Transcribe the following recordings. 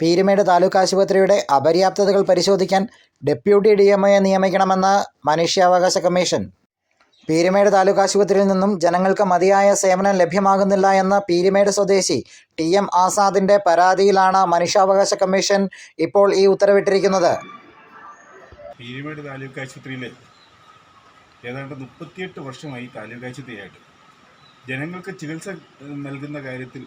പീരുമേട് താലൂക്ക് ആശുപത്രിയുടെ അപര്യാപ്തതകൾ പരിശോധിക്കാൻ deputy D M നിയമിക്കണമെന്ന് മനുഷ്യാവകാശ കമ്മീഷൻ. പീരുമേട് താലൂക്ക് ആശുപത്രിയിൽ നിന്നും ജനങ്ങൾക്ക് മതിയായ സേവനം ലഭ്യമാകുന്നില്ല എന്ന പീരുമേട് സ്വദേശി ടി എം ആസാദിന്റെ പരാതിയിലാണ് മനുഷ്യാവകാശ കമ്മീഷൻ ഇപ്പോൾ ഈ ഉത്തരവിട്ടിരിക്കുന്നത്. പീരുമേട് താലൂക്ക് ആശുപത്രിയിൽ ഏതാണ്ട് മുപ്പത്തിയെട്ട് വർഷമായി താലൂക്ക് ആശുപത്രിയായിട്ട് ജനങ്ങൾക്ക് ചികിത്സ നൽകുന്ന കാര്യത്തിൽ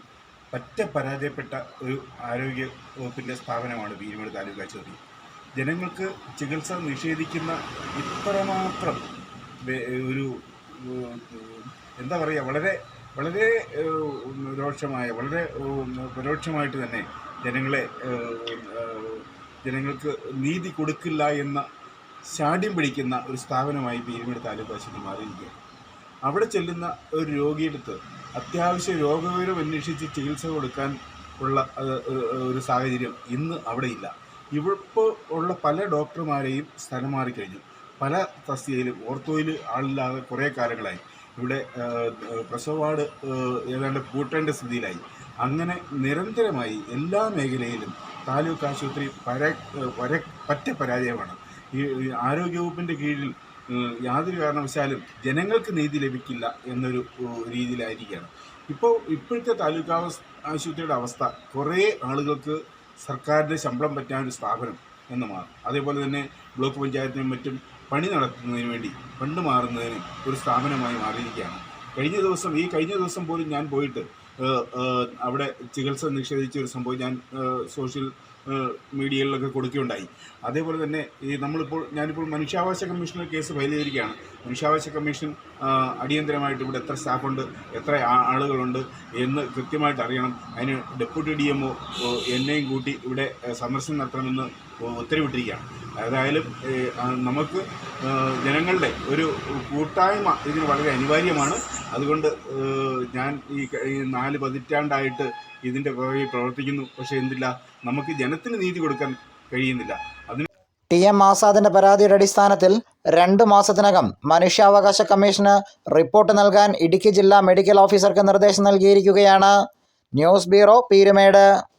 പറ്റ പരാജയപ്പെട്ട ഒരു ആരോഗ്യ വകുപ്പിന്റെ സ്ഥാപനമാണ് പീരുമേട് താലൂക്ക് ആശുപത്രി. ജനങ്ങൾക്ക് ചികിത്സ നിഷേധിക്കുന്ന ഇത്രമാത്രം ഒരു എന്താ പറയുക വളരെ വളരെ രോക്ഷമായ വളരെ പരോക്ഷമായിട്ട് തന്നെ ജനങ്ങളെ ജനങ്ങൾക്ക് നീതി കൊടുക്കില്ല എന്ന ശാഠ്യം പിടിക്കുന്ന ഒരു സ്ഥാപനമായി പീരുമേട് താലൂക്ക് ആശുപത്രി മാറിയിരിക്കുകയാണ്. അവിടെ ചെല്ലുന്ന ഒരു രോഗിയെടുത്ത് അത്യാവശ്യ രോഗവിവരം അന്വേഷിച്ച് ചികിത്സ കൊടുക്കാൻ ഉള്ള ഒരു സാഹചര്യം ഇന്ന് അവിടെ ഇല്ല. ഉള്ള പല ഡോക്ടർമാരെയും സ്ഥലം മാറിക്കഴിഞ്ഞു. പല തസ്തികയിലും ഓർത്തോയിൽ ആളില്ലാതെ കുറേ കാലങ്ങളായി. ഇവിടെ പ്രസവവാട് ഏതാണ്ട് പൂട്ടേണ്ട സ്ഥിതിയിലായി. അങ്ങനെ നിരന്തരമായി എല്ലാ മേഖലയിലും താലൂക്ക് ആശുപത്രി പര പര പറ്റ പരാജയമാണ്. ഈ ആരോഗ്യവകുപ്പിന്റെ കീഴിൽ യാതൊരു കാരണവശാലും ജനങ്ങൾക്ക് നീതി ലഭിക്കില്ല എന്നൊരു രീതിയിലായിരിക്കുകയാണ്. ഇപ്പോൾ ഇപ്പോഴത്തെ താലൂക്ക് ആശുപത്രിയുടെ അവസ്ഥ കുറേ ആളുകൾക്ക് സർക്കാരിന്റെ ശമ്പളം ഒരു സ്ഥാപനം എന്ന് മാറും. അതേപോലെ തന്നെ ബ്ലോക്ക് പഞ്ചായത്തിനും മറ്റും പണി നടത്തുന്നതിന് വേണ്ടി ഫണ്ട് മാറുന്നതിന് ഒരു സ്ഥാപനമായി മാറിയിരിക്കുകയാണ്. കഴിഞ്ഞ ദിവസം ഈ കഴിഞ്ഞ ദിവസം പോലും ഞാൻ പോയിട്ട് അവിടെ ചികിത്സ നിഷേധിച്ച ഒരു സംഭവം ഞാൻ സോഷ്യൽ മീഡിയയിലൊക്കെ കൊടുക്കുകയുണ്ടായി. അതേപോലെ തന്നെ ഈ നമ്മളിപ്പോൾ ഞാനിപ്പോൾ മനുഷ്യാവകാശ കമ്മീഷനിൽ കേസ് ഫയൽ ചെയ്തിരിക്കുകയാണ്. മനുഷ്യാവകാശ കമ്മീഷൻ അടിയന്തരമായിട്ട് ഇവിടെ എത്ര സ്റ്റാഫുണ്ട് എത്ര ആളുകളുണ്ട് എന്ന് കൃത്യമായിട്ട് അറിയണം. അതിന് ഡെപ്യൂട്ടി ഡി എം എന്നെയും കൂട്ടി ഇവിടെ സന്ദർശനം നടത്തണമെന്ന് ഉത്തരവിട്ടിരിക്കുകയാണ്. ഏതായാലും നമുക്ക് ജനങ്ങളുടെ ഒരു കൂട്ടായ്മ ഇതിന് വളരെ അനിവാര്യമാണ്. അതുകൊണ്ട് ഞാൻ ഈ നാല് പതിറ്റാണ്ടായിട്ട് ഇതിന്റെ പുറകെ പ്രവർത്തിക്കുന്നു. പക്ഷേ എന്തില്ല നമുക്ക് ജനത്തിന് നീതി കൊടുക്കാൻ കഴിയുന്നില്ല. അതിന് ടി എം ആസാദിന്റെ പരാതിയുടെ അടിസ്ഥാനത്തിൽ രണ്ട് മാസത്തിനകം മനുഷ്യാവകാശ കമ്മീഷന് റിപ്പോർട്ട് നൽകാൻ ഇടുക്കി ജില്ലാ മെഡിക്കൽ ഓഫീസർക്ക് നിർദ്ദേശം നൽകിയിരിക്കുകയാണ്. News bureau Peermade.